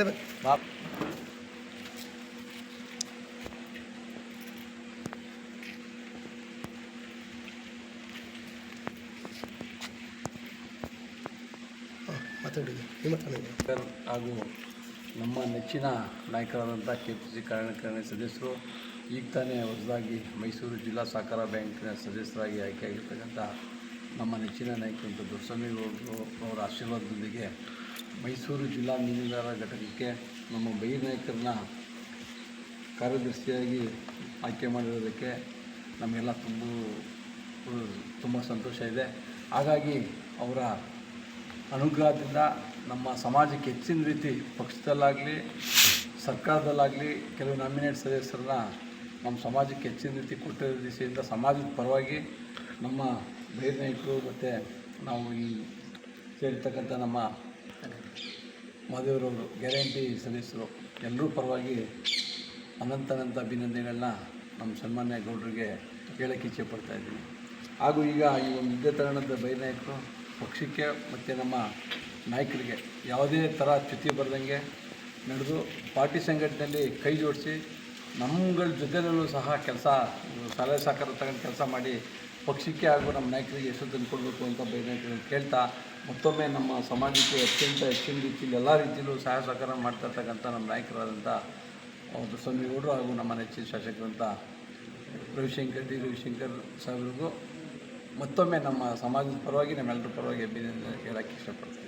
ಅದೇ ಹಾಗೂ ನಮ್ಮ ನೆಚ್ಚಿನ ನಾಯಕರಾದಂಥ ಕೆ ಪಿ ಸಿ ಕಾರ್ಯಕಾರಿಣಿ ಸದಸ್ಯರು, ಈಗ ತಾನೇ ಹೊಸದಾಗಿ ಮೈಸೂರು ಜಿಲ್ಲಾ ಸಹಕಾರ ಬ್ಯಾಂಕಿನ ಸದಸ್ಯರಾಗಿ ಆಯ್ಕೆಯಾಗಿರ್ತಕ್ಕಂಥ ನಮ್ಮ ನೆಚ್ಚಿನ ನಾಯಕರಂತ ಅವರು, ಅವರ ಆಶೀರ್ವಾದದೊಂದಿಗೆ ಮೈಸೂರು ಜಿಲ್ಲಾ ಮೀನುಗಾರರ ಘಟಕಕ್ಕೆ ನಮ್ಮ ಬೈರ್ ನಾಯಕರನ್ನ ಕಾರ್ಯದರ್ಶಿಯಾಗಿ ಆಯ್ಕೆ ಮಾಡಿರೋದಕ್ಕೆ ನಮಗೆಲ್ಲ ತುಂಬ ತುಂಬ ಸಂತೋಷ ಇದೆ. ಹಾಗಾಗಿ ಅವರ ಅನುಗ್ರಹದಿಂದ ನಮ್ಮ ಸಮಾಜಕ್ಕೆ ಹೆಚ್ಚಿನ ರೀತಿ ಪಕ್ಷದಲ್ಲಾಗಲಿ, ಸರ್ಕಾರದಲ್ಲಾಗಲಿ ಕೆಲವು ನಾಮಿನೇಟ್ ಸದಸ್ಯರನ್ನ ನಮ್ಮ ಸಮಾಜಕ್ಕೆ ಹೆಚ್ಚಿನ ರೀತಿ ಕೊಟ್ಟಿರೋ ದಿಸೆಯಿಂದ ಸಮಾಜದ ಪರವಾಗಿ ನಮ್ಮ ಬೈರ್ ನಾಯಕರು ಮತ್ತು ನಾವು ಈ ಸೇರಿರ್ತಕ್ಕಂಥ ನಮ್ಮ ಮಾದೇವರವರು ಗ್ಯಾರಂಟಿ ಸದಸ್ಯರು ಎಲ್ಲರೂ ಪರವಾಗಿ ಅನಂತನಂತ ಅಭಿನಂದನೆಗಳನ್ನ ನಮ್ಮ ಸನ್ಮಾನ್ಯ ಗೌಡರಿಗೆ ಹೇಳಕ್ಕೆ ಇಚ್ಛೆ ಪಡ್ತಾ ಇದ್ದೀನಿ. ಹಾಗೂ ಈಗ ಈ ಒಂದು ವಿದ್ಯಾತರಣದ ಬೈನಾಯಕರು ಪಕ್ಷಕ್ಕೆ ಮತ್ತು ನಮ್ಮ ನಾಯಕರಿಗೆ ಯಾವುದೇ ಥರ ಚ್ಯುತಿ ಬರ್ದಂಗೆ ನಡೆದು ಪಾರ್ಟಿ ಸಂಘಟನೆಯಲ್ಲಿ ಕೈ ಜೋಡಿಸಿ ನಮ್ಮಗಳ ಜೊತೆಯಲ್ಲೂ ಸಹ ಕೆಲಸ ಸಲಹೆ ಸಹಕಾರ ತಗೊಂಡು ಕೆಲಸ ಮಾಡಿ ಪಕ್ಷಕ್ಕೆ ಹಾಗೂ ನಮ್ಮ ನಾಯಕರಿಗೆ ಎಷ್ಟು ತಂದುಕೊಡ್ಬೇಕು ಅಂತ ಬೈನಾಯಕರಿಗೆ ಕೇಳ್ತಾ ಮತ್ತೊಮ್ಮೆ ನಮ್ಮ ಸಮಾಜಕ್ಕೆ ಅತ್ಯಂತ ಹೆಚ್ಚಿನ ರೀತಿಯಲ್ಲಿ ಎಲ್ಲ ರೀತಿಯಲ್ಲೂ ಸಹಾಯ ಸಹಕಾರ ಮಾಡ್ತಾ ಇರ್ತಕ್ಕಂಥ ನಮ್ಮ ನಾಯಕರಾದಂಥ ಸ್ವಾಮಿಗೌಡರು ಹಾಗೂ ನಮ್ಮ ನೆಚ್ಚಿನ ಶಾಸಕರಂಥ ರವಿಶಂಕರ್, ಡಿ. ರವಿಶಂಕರ್ ಸಾಹೇಬ್ರಿಗೂ ಮತ್ತೊಮ್ಮೆ ನಮ್ಮ ಸಮಾಜದ ಪರವಾಗಿ, ನಮ್ಮೆಲ್ಲರ ಪರವಾಗಿ ಅಭಿನಂದನೆ ಹೇಳೋಕ್ಕೆ ಇಷ್ಟಪಡ್ತೀನಿ.